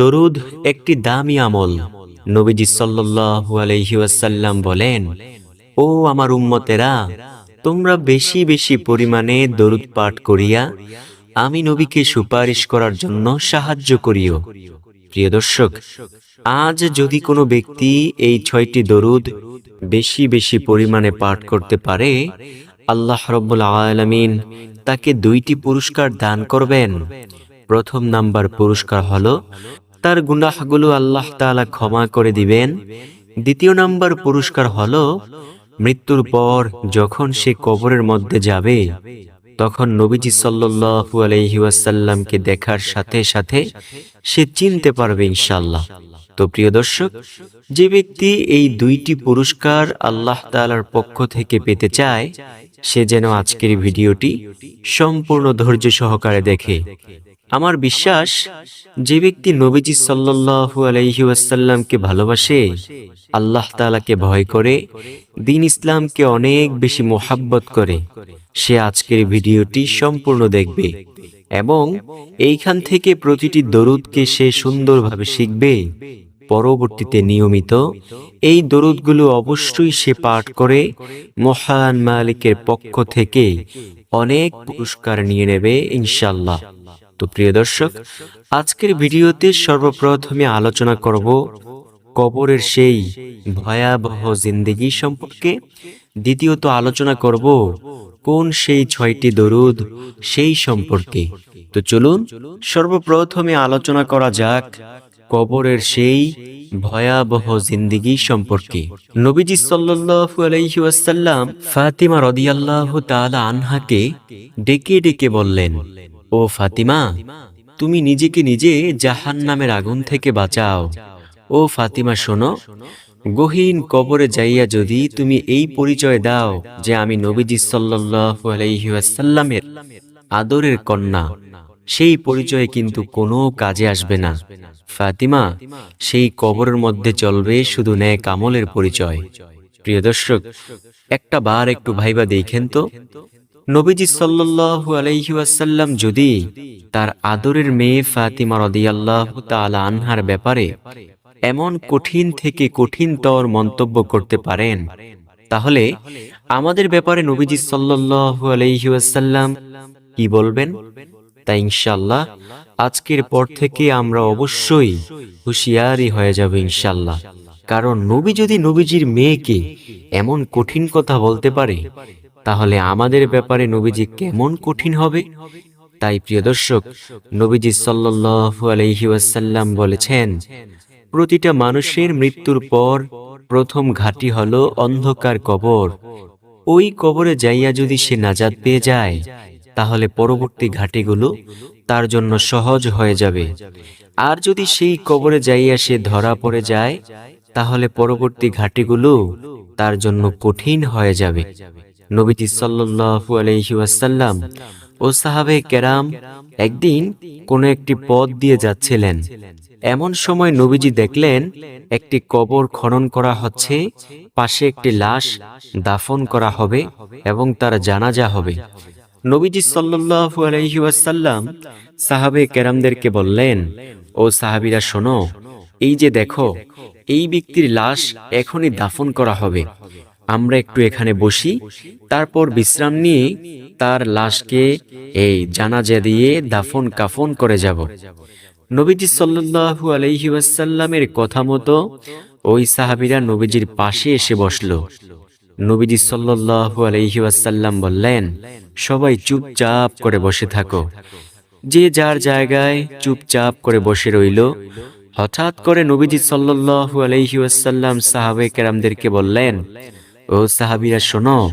দরুদ একটি দামি আমল। নবীজি সাল্লাল্লাহু আলাইহি বলেন, ও আমার উম্মতেরা, তোমরা বেশি বেশি পরিমাণে দরুদ পাঠ করিয়া, আমি নবীকে সুপারিশ করার জন্য সাহায্য করিও। প্রিয় দর্শক, আজ যদি কোনো ব্যক্তি এই ছয়টি দরুদ বেশি বেশি পরিমাণে পাঠ করতে পারে, আল্লাহ রব্বুল আলামিন তাকে দুইটি পুরস্কার দান করবেন। প্রথম নাম্বার পুরস্কার হলো তার গুনাহগুলো আল্লাহ তাআলা ক্ষমা করে দিবেন। দ্বিতীয় নাম্বার পুরস্কার হল, মৃত্যুর পর যখন সে কবরের মধ্যে যাবে, তখন নবীজি সাল্লাল্লাহু আলাইহি ওয়াসাল্লামকে দেখার সাথে সাথে সে চিনতে পারবে ইনশাআল্লাহ। তো প্রিয় দর্শক, যে ব্যক্তি এই দুইটি পুরস্কার আল্লাহ তাআলার পক্ষ থেকে পেতে চায়, সে যেন আজকের ভিডিওটি সম্পূর্ণ ধৈর্য সহকারে দেখে। আমার বিশ্বাস, যে ব্যক্তি নবীজি সাল্লাল্লাহু আলাইহি ওয়াসাল্লামকে ভালোবাসে, আল্লাহ তাআলাকে ভয় করে, দিন ইসলামকে অনেক বেশি মোহাব্বত করে, সে আজকের ভিডিওটি সম্পূর্ণ দেখবে এবং এইখান থেকে প্রতিটি দরুদকে সে সুন্দরভাবে শিখবে। পরবর্তীতে নিয়মিত এই দরুদগুলো অবশ্যই সে পাঠ করে, মহান মালিকের পক্ষ থেকে অনেক পুরস্কার নিয়ে নেবে ইনশাল্লাহ তো প্রিয় দর্শক, আজকের ভিডিওতে সর্বপ্রথমে আলোচনা করব কবরের সেই ভয়াবহ জিন্দেগি সম্পর্কে। দ্বিতীয়ত আলোচনা করব কোন সেই ছয়টি দরুদ, সেই সম্পর্কে। তো চলুন, সর্বপ্রথমে আলোচনা করা যাক কবরের সেই ভয়াবহ জিন্দিগি সম্পর্কে। নবীজি ওয়াসাল্লাম ফাতিমা রাদিয়াল্লাহু তাআলা আনহাকে ডেকে ডেকে বললেন ও ফাতিমা, তুমি নিজেকে নিজে জাহান্নামের আগুন থেকে বাঁচাও। ও ফাতিমা, শোনো, গহীন কবরে যাইয়া যদি তুমি এই পরিচয় দাও যে আমি নবীজি ওয়াসাল্লামের আদরের কন্যা, সেই পরিচয় কিন্তু কোনো কাজে আসবে না। ফাতিমা, সেই কবরের মধ্যে চলবে শুধু ন্যায় কামলের পরিচয়। প্রিয় দর্শক, একটা বার একটু ভাইবা দেখেন তো। নবীজি সাল্লাল্লাহু আলাইহি ওয়াসাল্লাম যদি তার আদরের মেয়ে ফাতিমা রাদিয়াল্লাহু তাআলা আনহার ব্যাপারে এমন কঠিন থেকে কঠিনতর মন্তব্য করতে পারেন, তাহলে আমাদের ব্যাপারে নবীজি সাল্লাল্লাহু আলাইহি ওয়াসাল্লাম কি বলবেন? তাই ইনশাল্লাহ আজকের পর থেকে আমরা অবশ্যই হুঁশিয়ারি হয়ে যাব ইনশাল্লাহ কারণ নবী যদি নবীজির মেয়েকে এমন কঠিন কথা বলতে পারে তাহলে আমাদের ব্যাপারে নবীজি কেমন কঠিন হবে? তাই প্রিয় দর্শক, নবীজি সাল্লাল্লাহু আলাইহি বলেছেন, প্রতিটা মানুষের মৃত্যুর পর প্রথম ঘাটি হলো অন্ধকার কবর। ওই কবরে যাইয়া যদি সে নাজাদ পেয়ে যায়, তাহলে পরবর্তী ঘাটিগুলো তার জন্য সহজ হয়ে যাবে। আর যদি সেই কবরে যাইয়া সে ধরা পড়ে যায়, তাহলে পরবর্তী ঘাটিগুলো তার জন্য কঠিন হয়ে যাবে। নবীজি সাল্লাল্লাহু আলাইহি ওয়াসাল্লাম ও সাহাবে কেরাম একদিন কোন একটি পথ দিয়ে যাচ্ছিলেন। এমন সময় নবীজি দেখলেন, একটি কবর খনন করা হচ্ছে, পাশে একটি লাশ দাফন করা হবে এবং তার জানাজা হবে। নবীজি সাল্লাল্লাহু আলাইহি ওয়াসাল্লাম সাহাবে কেরামদেরকে বললেন, ও সাহাবীরা, শোনো, এই যে দেখো, এই ব্যক্তির লাশ এখনই দাফন করা হবে। আমরা একটু এখানে বসি, তারপর বিশ্রাম নিয়ে তার লাশকে এই জানাজা দিয়ে দাফন কাফন করে যাব। নবীজি আলাইহি ওয়াসাল্লামের কথা মতো ওই সাহাবীরা নবীজির পাশে এসে বসল। নবীজি আলাইহি ওয়াসাল্লাম বললেন, সবাই চুপচাপ করে বসে থাকো। যে যার জায়গায় চুপচাপ করে বসে রইল, হঠাৎ করে নবীজি সাল্লাল্লাহু আলাইহি ওয়াসাল্লাম সাহাবে কেরামদেরকে বললেন ও সাহাবীরা, শোনো,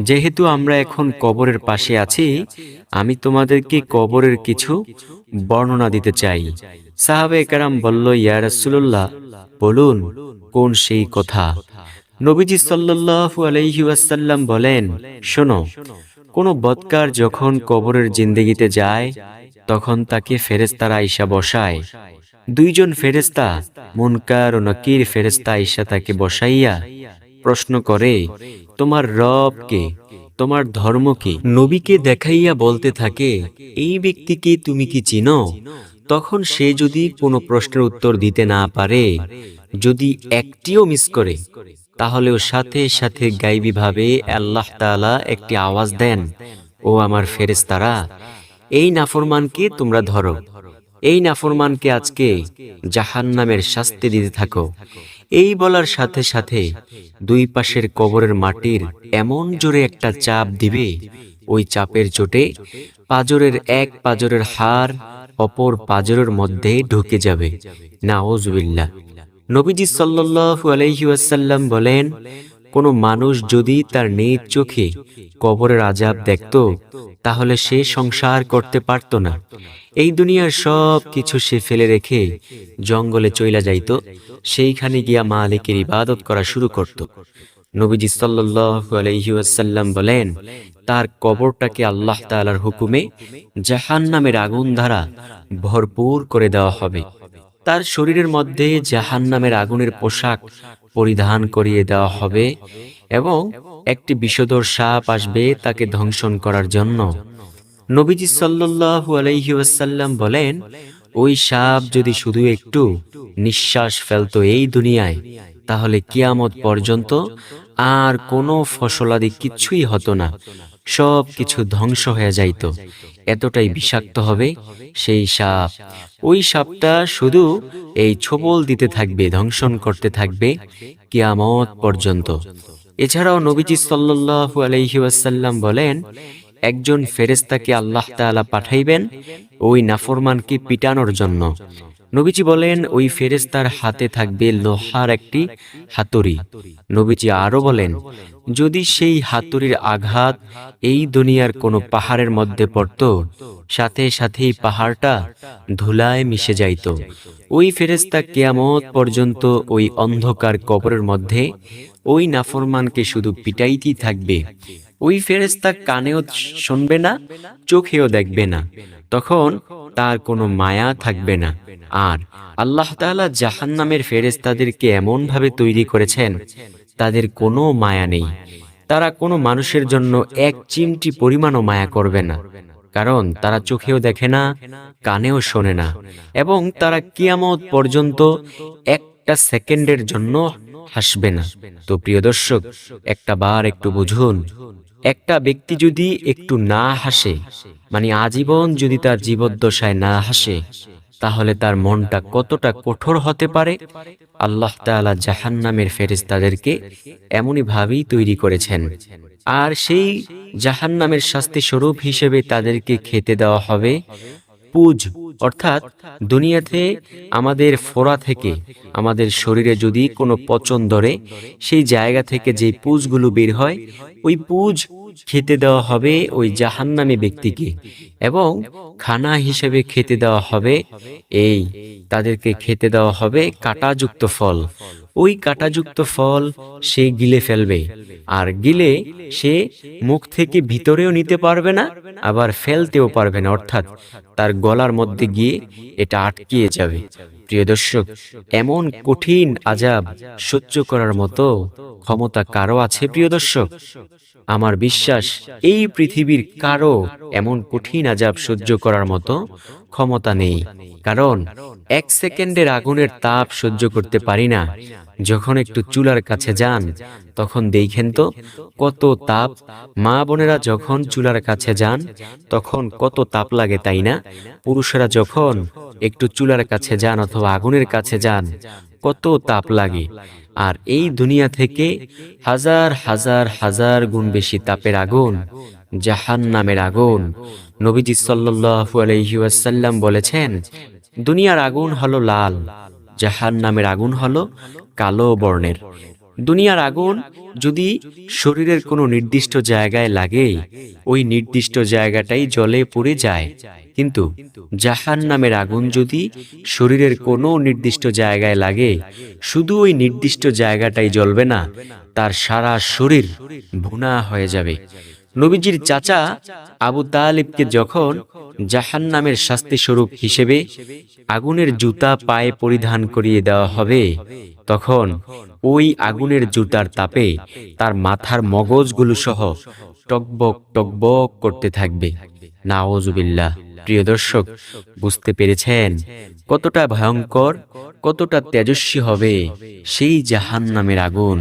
যেহেতু আমরা এখন কবরের পাশে আছি, আমি তোমাদেরকে কবরের কিছু বর্ণনা দিতে চাই। সাহাবে কেরাম বলল, ইয়া বলুন, কোন সেই কথা? নবীজি সাল্লাল্লাহু আলাইহি বলেন, শোনো, কোন বদকার যখন কবরের জিন্দেগিতে যায়, তখন তাকে ফেরেস্তারা আইসা বসায়। দুইজন ফেরেস্তা মুনকার ও নকির ফেরেস্তা আইসা তাকে বসাইয়া প্রশ্ন করে, তোমার রব কে? তোমার ধর্ম কি? নবীকে দেখাইয়া বলতে থাকে, এই ব্যক্তিকে তুমি কি চিনো? তখন সে যদি কোনো প্রশ্নের উত্তর দিতে না পারে, যদি একটিও মিস করে, তাহলেও সাথে সাথে গাইবীভাবে আল্লাহ তাআলা একটি আওয়াজ দেন, ও আমার ফেরেশতারা, এই নাফরমানকে তোমরা ধরো। এই নাফরমানকে আজকে জাহান্নামের শাস্তি দিতে থাকো। এই বলার সাথে সাথে দুই পাশের কবরের মাটির এমন জোরে একটা চাপ দিবে, ওই চাপের চোটে পাজরের এক পাজরের হার অপর পাজরের মধ্যে ঢুকে যাবে। নাওজবিল্লা নবীজি সাল্লাহ আলহিউসাল্লাম বলেন কোনো মানুষ যদি তার নিজ চোখে কবরের আজাব দেখত, তাহলে সে সংসার করতে পারত না। এই দুনিয়ার সব কিছু সে ফেলে রেখে জঙ্গলে চইলা যাইত, সেইখানে গিয়া মালিকের ইবাদত করা শুরু করত। নবীজি সাল্লাল্লাহু আলাইহি বলেন, তার কবরটাকে আল্লাহ তাআলার হুকুমে জাহান্নামের আগুন দ্বারা ভরপুর করে দেওয়া হবে। তার শরীরের মধ্যে জাহান্নামের আগুনের পোশাক পরিধান করিয়ে দেওয়া হবে এবং একটি বিষধর সাপ আসবে তাকে ধ্বংসন করার জন্য। নবীজি সাল্লু আলহিউসাল্লাম বলেন, ওই সাপ যদি শুধু একটু নিঃশ্বাস ফেলতো এই দুনিয়ায়, তাহলে কিয়ামত পর্যন্ত আর কোনো ফসলাদি কিছুই হতো না। সব কিছু ধ্বংস হয়ে যাইত। এতটাই বিষাক্ত হবে সেই সাপ। ওই সাপটা শুধু এই ছোবল দিতে থাকবে, ধ্বংসন করতে থাকবে কিয়ামত পর্যন্ত। এছাড়াও নবীজি সাল্লাল্লাহু আলাইহি ওয়াসাল্লাম বলেন, একজন ফেরেস্তাকে আল্লাহ তাআলা পাঠাইবেন ওই নাফরমানকে পিটানোর জন্য। নবীজি বলেন, ওই ফেরেস্তার হাতে থাকবে লোহার একটি হাতুড়ি। নবীজি আরও বলেন, যদি সেই হাতুড়ির আঘাত এই দুনিয়ার কোনো পাহাড়ের মধ্যে পড়ত, সাথে সাথেই পাহাড়টা ধুলায় মিশে যাইত। ওই ফেরেস্তা কেয়ামত পর্যন্ত ওই অন্ধকার কবরের মধ্যে ওই নাফরমানকে শুধু পিটাইতেই থাকবে। ওই ফেরেস্তা কানেও শুনবে না, চোখেও দেখবে না। তখন তার কোনো মায়া থাকবে না। আর আল্লাহ তাআলা জাহান্নামের ফেরেস্তাদেরকে এমন ভাবে তৈরি করেছেন, তাদের কোনো মায়া নেই। তারা কোনো মানুষের জন্য এক চিমটি পরিমাণও মায়া করবে না। কারণ তারা চোখেও দেখে না, কানেও শোনে না। এবং তারা কিয়ামত পর্যন্ত একটা সেকেন্ডের জন্য হাসবে না। তো প্রিয় দর্শক, একটা বার একটু বুঝুন একটা ব্যক্তি যদি একটু না হাসে মানে আজীবন যদি তার জীবদ্দশায় না হাসে, তাহলে তার মনটা কতটা কঠোর হতে পারে? আল্লাহ তালা জাহান নামের ফেরেশতাদেরকে এমনই ভাবেই তৈরি করেছেন। আর সেই জাহান নামের শাস্তি স্বরূপ হিসেবে তাদেরকে খেতে দেওয়া হবে। পুজ অর্থাৎ দুনিয়াতে আমাদের ফোড়া থেকে, আমাদের শরীরে যদি কোনো পচন ধরে, সেই জায়গা থেকে যে পুজগুলো বের হয়, ওই পুজ খেতে দেওয়া হবে ওই জাহান্নামী ব্যক্তিকে এবং খানা হিসেবে খেতে দেওয়া হবে এই, তাদেরকে খেতে দেওয়া হবে কাটাযুক্ত ফল। ওই কাটাযুক্ত ফল সে গিলে ফেলবে, আর গিলে সে মুখ থেকে ভিতরেও নিতে পারবে না, আবার ফেলতেও পারবে না, অর্থাৎ তার গলার মধ্যে গিয়ে এটা আটকিয়ে যাবে। প্রিয় দর্শক, এমন কঠিন আজাব সহ্য করার মতো ক্ষমতা কারও আছে? প্রিয় দর্শক, আমার বিশ্বাস এই পৃথিবীর কারও এমন কঠিন আজাব সহ্য করার মতো ক্ষমতা নেই। কারণ এক সেকেন্ডের আগুনের তাপ সহ্য করতে পারি না যখন একটু চুলার কাছে যান, তখন দেখেন তো কত তাপ। মা বোনেরা যখন চুলার কাছে যান, তখন কত তাপ লাগে, তাই না? পুরুষেরা যখন একটু চুলার কাছে যান অথবা আগুনের কাছে যান, কত তাপ লাগে। আর এই দুনিয়া থেকে হাজার হাজার হাজার গুণ বেশি তাপের আগুন জাহান নামের আগুন। নবীজি সাল্লাল্লাহু আলাইহি ওয়াসাল্লাম বলেছেন, দুনিয়ার আগুন হলো লাল জাহান নামের আগুন হলো কালো বর্ণের। দুনিয়ার আগুন যদি শরীরের কোনো নির্দিষ্ট জায়গায় লাগে, ওই নির্দিষ্ট জায়গাটাই জলে পুড়ে যায়। কিন্তু জাহান নামের আগুন যদি শরীরের কোনো নির্দিষ্ট জায়গায় লাগে, শুধু ওই নির্দিষ্ট জায়গাটাই জ্বলবে না, তার সারা শরীর ভুনা হয়ে যাবে। নবীজির চাচা আবু তালিবকে যখন জাহান নামের শাস্তি স্বরূপ হিসেবে আগুনের জুতা পায়ে পরিধান করিয়ে দেওয়া হবে। তখন ওই আগুনের জুতার তাপে তার মাথার মগজগুলো সহ টকবক টকবক করতে থাকবে। নাওজুবিল্লাহ প্রিয় দর্শক, বুঝতে পেরেছেন কতটা ভয়ঙ্কর, কতটা তেজস্বী হবে সেই জাহান নামের আগুন।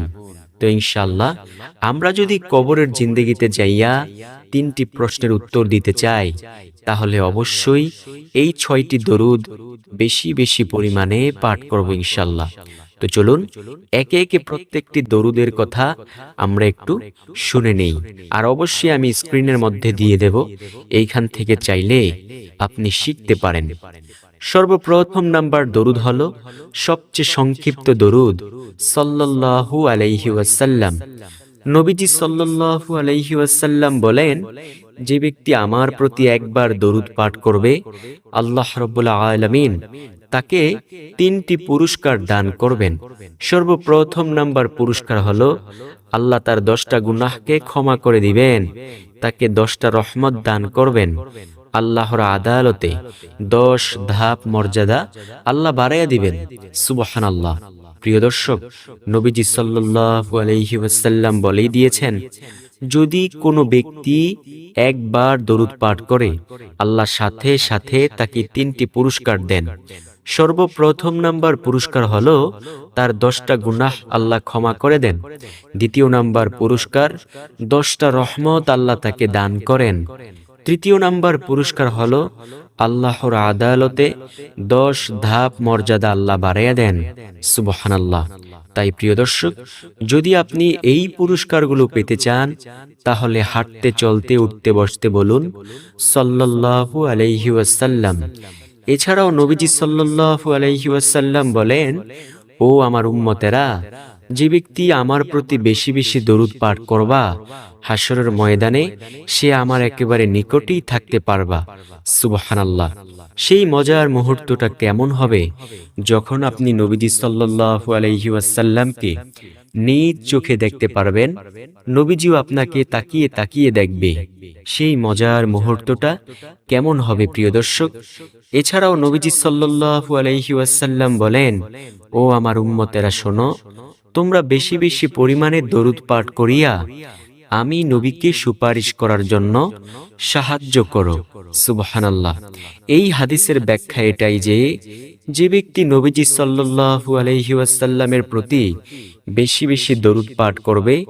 তো ইনশাল্লাহ আমরা যদি কবরের জিন্দগিতে যাইয়া তিনটি প্রশ্নের উত্তর দিতে চাই, তাহলে অবশ্যই এই ছয়টি দরুদ বেশি বেশি পরিমাণে পাঠ করব ইনশাল্লাহ তো চলুন, একে একে প্রত্যেকটি দরুদের কথা আমরা একটু শুনে নেই। আর অবশ্যই আমি স্ক্রিনের মধ্যে দিয়ে দেব, এইখান থেকে চাইলে আপনি শিখতে পারেন। সর্বপ্রথম নাম্বার দরুদ হল, সবচেয়ে সংক্ষিপ্ত দরুদ, সাল্লাল্লাহু আলাইহি ওয়াসাল্লাম। নবীজি সাল্লাল্লাহু আলাইহি ওয়াসাল্লাম বলেন, যে ব্যক্তি আমার প্রতি একবার দরুদ পাঠ করবে, আল্লাহ রব্বুল আলামিন তাকে তিনটি পুরস্কার দান করবেন। সর্বপ্রথম নাম্বার পুরস্কার হলো, আল্লাহ তার দশটা গুনাহকে ক্ষমা করে দিবেন, তাকে দশটা রহমত দান করবেন। আল্লাহর আদালতে দশ ধাপ মর্যাদা আল্লাহ বাড়াইয়া দিবেন। সুবহান আল্লাহ প্রিয় দর্শক, নবীজি আলাইহি ওয়াসাল্লাম বলেই দিয়েছেন, যদি কোনো ব্যক্তি একবার দরুদ পাঠ করে, আল্লাহ সাথে সাথে তাকে তিনটি পুরস্কার দেন। সর্বপ্রথম নাম্বার পুরস্কার হল, তার দশটা গুনাহ আল্লাহ ক্ষমা করে দেন। দ্বিতীয় নাম্বার পুরস্কার, দশটা রহমত আল্লাহ তাকে দান করেন। তৃতীয় নাম্বার পুরস্কার হলো আল্লাহর আদালতে দশ ধাপ মর্যাদা আল্লাহ বাড়াইয়া দেন। সুবহান আল্লাহ তাই প্রিয় দর্শক, যদি আপনি এই পুরস্কারগুলো পেতে চান, তাহলে হাঁটতে, চলতে, উঠতে, বসতে বলুন সাল্লাল্লাহু আলাইহি ওয়াসাল্লাম। এছাড়াও নবীজি সাল্লাল্লাহু আলাইহি ওয়াসাল্লাম বলেন, ও আমার উম্মতেরা যে ব্যক্তি আমার প্রতি বেশি বেশি দরুদ পাঠ করবা হাসরের ময়দানে সে আমার একেবারে নিকটেই থাকতে পারবা। সুবহানাল্লাহ। সেই মজার মুহূর্তটা কেমন হবে যখন আপনি নবীজি সাল্লাল্লাহু আলাইহি ওয়াসাল্লামকে নিজ চোখে দেখতে পারবেন, নবীজিও আপনাকে তাকিয়ে তাকিয়ে দেখবে। সেই মজার মুহূর্তটা কেমন হবে প্রিয় দর্শক? এছাড়াও নবীজি সাল্লাল্লাহু আলাইহি ওয়াসাল্লাম বলেন, ও আমার উম্মতেরা শোনো তোমরা বেশি বেশি পরিমাণে দরুদ পাঠ করিয়া আমি নবীকে সুপারিশ করার জন্য সাহায্য করো। সুবহানাল্লাহ। এই হাদিসের ব্যাখ্যা এটাই যে যে ব্যক্তি নবীজি সাল্লাল্লাহু আলাইহি ওয়াসাল্লামের প্রতি বেশি বেশি দরুদ পাঠ করবে,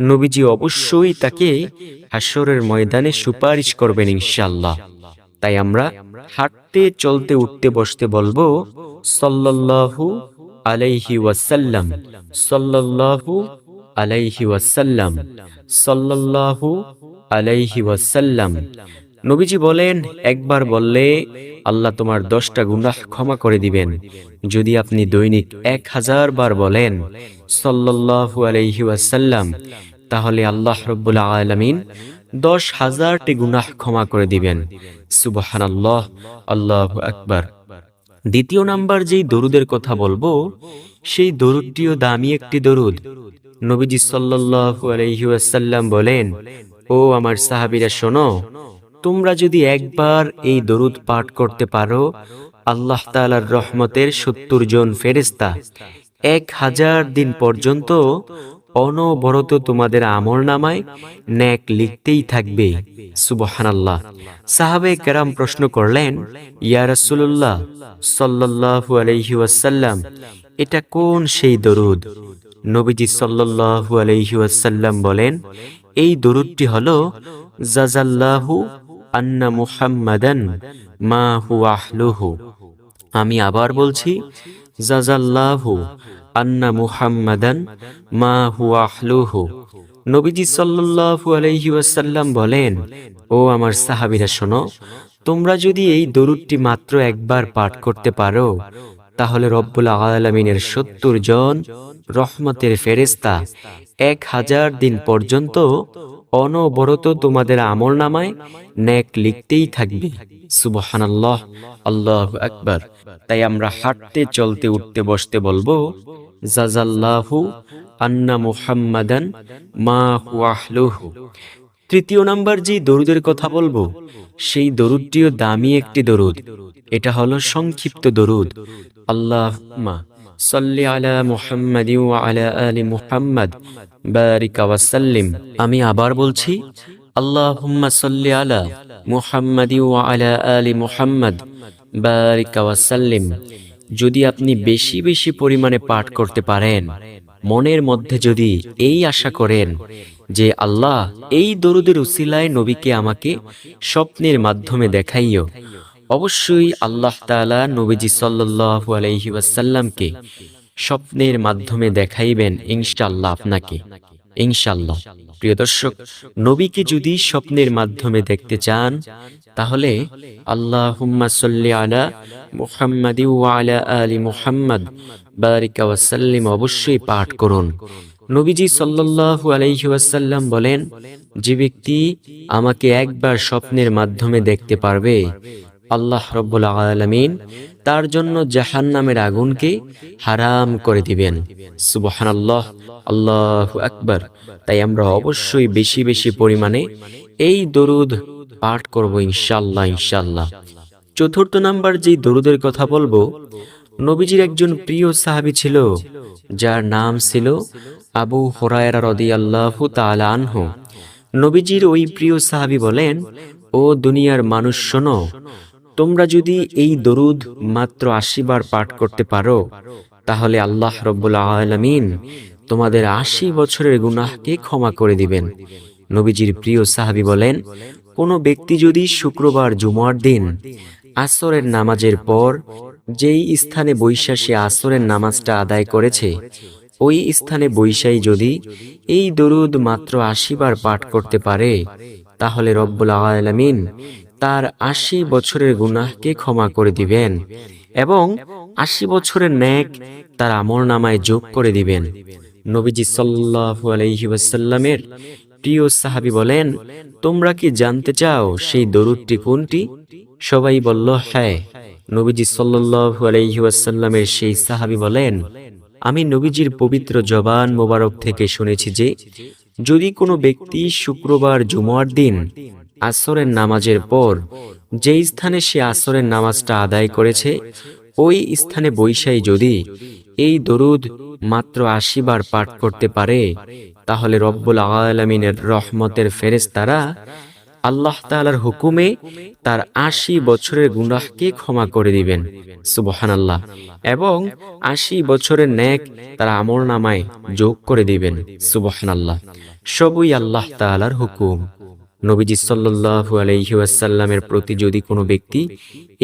নবীজি অবশ্যই তাকে হাসরের ময়দানে সুপারিশ করবেন ইনশাআল্লাহ। তাই আমরা হাঁটতে, চলতে, উঠতে, বসতে বলব, সাল্লাল্লাহু আলাইহি ওয়াসাল্লাম, সাল্লাল্লাহু আলাইহি ওয়াসাল্লাম, সাল্লাল্লাহু আলাইহি ওয়াসাল্লাম। নবীজি বলেন, একবার বললে আল্লাহ তোমার দশটা গুনাহ ক্ষমা করে দিবেন। যদি আপনি দৈনিক এক হাজার বার বলেন, সাল্লাল্লাহু আলাইহি ওয়াসাল্লাম, তাহলে আল্লাহ রব্বুল আলামিন দশ হাজারটি গুনাহ ক্ষমা করে দিবেন। সুবাহান আল্লাহ আল্লাহ আকবার। দ্বিতীয় নাম্বার যেই দরুদের কথা বলব, সেই দরুদটিও দামি একটি দরুদ। নবীজি সাল্লাল্লাহু আলাইহি বলেন, ও আমার সাহাবিরা, শোনো, তোমরা যদি একবার এই দরুদ পাঠ করতে পারো, আল্লাহ তাআলার রহমতের সত্তর জন ফেরেস্তা এক হাজার দিন পর্যন্ত অনবরত তোমাদের আমল নামায় ন্যাক লিখতেই থাকবে। সুবহানাল্লাহ। সাহাবে কেরাম প্রশ্ন করলেন, ইয়া রাসূলুল্লাহ আলাইহি ওয়াসাল্লাম, এটা কোন সেই দরুদ? নবীজি সাল্লাল্লাহু আলাইহি ওয়াসাল্লাম বলেন, এই দরুদটি হলো জাজাল্লাহু আন্না মুহাম্মাদান মা হুয়া আহলুহু। আমি আবার বলছি জাজাল্লাহু আন্না মুহাম্মাদান মা হুয়া আহলুহু। নবীজি সাল্লাল্লাহু আলাইহি ওয়াসাল্লাম বলেন, ও আমার সাহাবীরা, শোনো, তোমরা যদি এই দরুদটি মাত্র একবার পাঠ করতে পারো, তাহলে রব্বুল আলামিনের সত্তর জন রহমতের ফেরেস্তা এক হাজার দিন পর্যন্ত অনবরত তোমাদের আমল নামায় ন্যাক লিখতেই থাকবে। সুবহানাল্লাহ, আল্লাহ আকবার। তাই আমরা হাঁটতে, চলতে, উঠতে, বসতে বলব জাজাল্লাহু আন্না মুহাম্মাদান মা তৃতীয় নাম্বার যে দরুদের কথা বলব, সেই দরুদটিও দামি একটি দরুদ। এটা হলো সংক্ষিপ্ত দরুদ। আল্লাহ সাল্লি আলা মুহাম্মাদি ওয়া আলা আলি মুহাম্মাদ। বারিকা ওয়াসাল্লিম আমি আবার বলছি, আল্লাহুম্মা সাল্লি আলা মুহাম্মাদি ওয়া আলা আলি মুহাম্মাদ। বারিক ওয়াসাল্লিম যদি আপনি বেশি বেশি পরিমাণে পাঠ করতে পারেন, মনের মধ্যে যদি এই আশা করেন যে আল্লাহ এই দরুদের উসিলায় নবীকে আমাকে স্বপ্নের মাধ্যমে দেখাইও, অবশ্যই আল্লাহ তাআলা নবীজি সাল্লাল্লাহু আলাইহি ওয়াসাল্লামকে স্বপ্নের মাধ্যমে দেখাইবেন ইনশাআল্লাহ আপনাকে। ইনশাআল্লাহ। প্রিয় দর্শক, নবীকে যদি স্বপ্নের মাধ্যমে দেখতে চান, তাহলে আল্লাহুম্মা সাল্লি আলা মুহাম্মাদি আলা আলি মুহাম্মাদ। বারিকা অবশ্যই পাঠ করুন। নবীজি সাল্লাল্লাহু আলাইহি ওয়াসাল্লাম বলেন, যে ব্যক্তি আমাকে একবার স্বপ্নের মাধ্যমে দেখতে পারবে, আল্লাহ রব্বুল আলামিন তার জন্য জাহান্নামের আগুনকে হারাম করে দিবেন। সুবহান আল্লাহ আল্লাহু আকবার। তাই আমরা অবশ্যই বেশি বেশি পরিমাণে এই দরুদ পাঠ করব ইনশাল্লাহ ইনশাল্লাহ চতুর্থ নাম্বার যেই দরুদের কথা বলব, নবীজির একজন প্রিয় সাহাবী ছিল, যার নাম ছিল আবু হুরায়রা রাদিয়াল্লাহু তাআলা আনহু। নবীজির ওই প্রিয় সাহাবী বলেন, ও দুনিয়ার মানুষ শোনো তোমরা যদি এই দরুদ মাত্র আশি বার পাঠ করতে পারো, তাহলে আল্লাহ রব্বুল আলামিন তোমাদের আশি বছরের গুনাহকে ক্ষমা করে দিবেন। নবীজির প্রিয় সাহাবী বলেন, কোনো ব্যক্তি যদি শুক্রবার জুমার দিন আসরের নামাজের পর যেই স্থানে বৈশা সে আসরের নামাজটা আদায় করেছে, ওই স্থানে বৈশাই যদি এই দরুদ মাত্র আশি বার পাঠ করতে পারে, তাহলে রব্বুল আলামিন তার আশি বছরের গুনাহকে ক্ষমা করে দিবেন এবং আশি বছরের ন্যাক তার আমল নামায় যোগ করে দিবেন। নবীজি সাল্লাল্লাহু আলাইহি ওয়াসাল্লামের প্রিয় সাহাবী বলেন, তোমরা কি জানতে চাও সেই দরুদটি কোনটি? সবাই বলল হ্যাঁ। নবীজি সাল্লাল্লাহু আলাইহি ওয়াসাল্লামের সেই সাহাবী বলেন, আমি নবীজির পবিত্র জবান মোবারক থেকে শুনেছি যে, যদি কোনো ব্যক্তি শুক্রবার জুমার দিন আসরের নামাজের পর, যেই স্থানে সে আসরের নামাজটা আদায় করেছে, ওই স্থানে বৈশাই যদি এই দরুদ মাত্র আশি বার পাঠ করতে পারে, তাহলে রব্বুল আলমিনের রহমতের ফেরেশতারা আল্লাহ তাআলার হুকুমে তার আশি বছরের গুনাহকে ক্ষমা করে দিবেন। সুবহান আল্লাহ এবং আশি বছরের ন্যাক তার আমল নামায় যোগ করে দিবেন। সুবহান আল্লাহ সবই আল্লাহ তাআলার হুকুম। নবীজি সাল্লাল্লাহু আলাইহি ওয়াসাল্লামের প্রতি যদি কোনো ব্যক্তি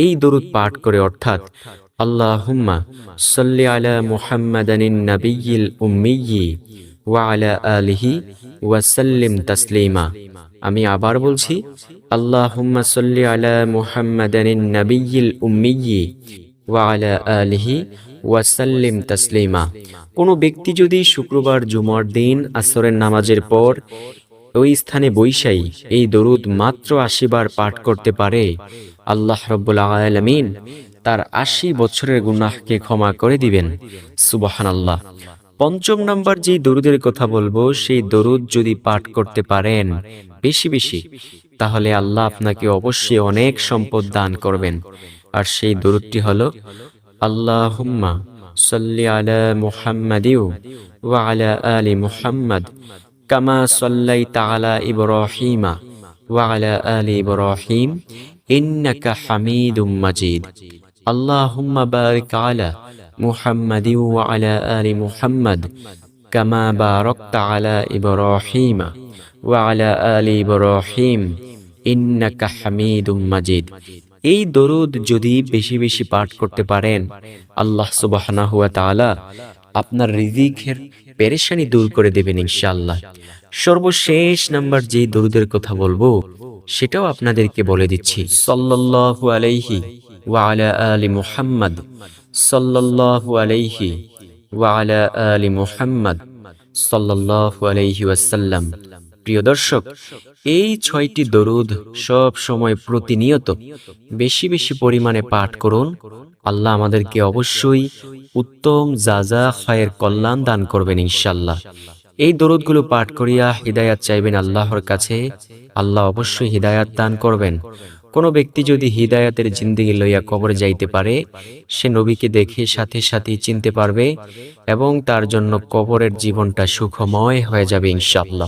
এই দরুদ পাঠ করে, অর্থাৎ আল্লাহুম্মা সাল্লি আলা মুহাম্মাদানিন নাবিয়্যিল উম্মিয়্যি ওয়া আলা আলিহি ওয়া সাল্লিম তাসলিমা। আমি আবার বলছি, আল্লাহুম্মা সাল্লি আলা মুহাম্মাদানিন নাবিয়্যিল উম্মিয়্যি ওয়া আলা আলিহি ওয়া সাল্লিম তাসলিমা। কোনো ব্যক্তি যদি শুক্রবার জুমার দিন আসরের নামাজের পর ওই স্থানে বৈশাই এই দরুদ মাত্র আশি বার পাঠ করতে পারে। আল্লাহ রব্বুল আলামিন তার আশি বছরের গুনাহকে ক্ষমা করে দিবেন। সুবাহান আল্লাহ পঞ্চম নাম্বার যেই দরুদের কথা বলব, সেই দরুদ যদি পাঠ করতে পারেন বেশি বেশি, তাহলে আল্লাহ আপনাকে অবশ্যই অনেক সম্পদ দান করবেন। আর সেই দরুদটি হলো, আল্লাহুম্মা সাল্লি আলা মুহাম্মাদিউ ওয়া আলা আলি মুহাম্মাদ কামা সাল্লাই তালা ইবরহিমা ওয়ালা আলি ইবরহিম, ইন্নাকা হামিদুম মাজিদ। আল্লাহুম্মা বারিক আলা মুহাম্মাদি ওয়া আলা আলি মুহাম্মাদ, কামা বারাকতা আলা ইবরহিমা ওয়া আলা আলি ইবরহিম, ইন্নাকা হামিদুম মাজিদ। এই দরুদ যদি বেশি বেশি পাঠ করতে পারেন, আল্লাহ সুবাহ আপনার রিজিকের পেরেশানি দূর করে দেবেন ইনশাল্লাহ সর্বশেষ নাম্বার যে দরুদের কথা বলব, সেটাও আপনাদেরকে বলে দিচ্ছি। সাল্লাল্লাহু আলাইহি ওয়া আলা আলি মুহাম্মদ। সাল্লাল্লাহু আলাইহি ওয়া আলা আলি মুহাম্মদ। সাল্লাল্লাহু আলাইহি ওয়াসাল্লাম। প্রিয় দর্শক, এই ছয়টি দরুদ সব সময় প্রতিনিয়ত বেশি বেশি পরিমাণে পাঠ করুন। আল্লাহ আমাদেরকে অবশ্যই উত্তম যাজা খায়ের কল্যাণ দান করবেন ইনশাল্লাহ এই দরুদগুলো পাঠ করিয়া হিদায়াত চাইবেন আল্লাহর কাছে। আল্লাহ অবশ্যই হিদায়াত দান করবেন। কোনো ব্যক্তি যদি হিদায়াতের জিন্দিগি লইয়া কবরে যাইতে পারে, সে নবীকে দেখে সাথে সাথে চিনতে পারবে এবং তার জন্য কবরের জীবনটা সুখময় হয়ে যাবে ইনশাআল্লাহ।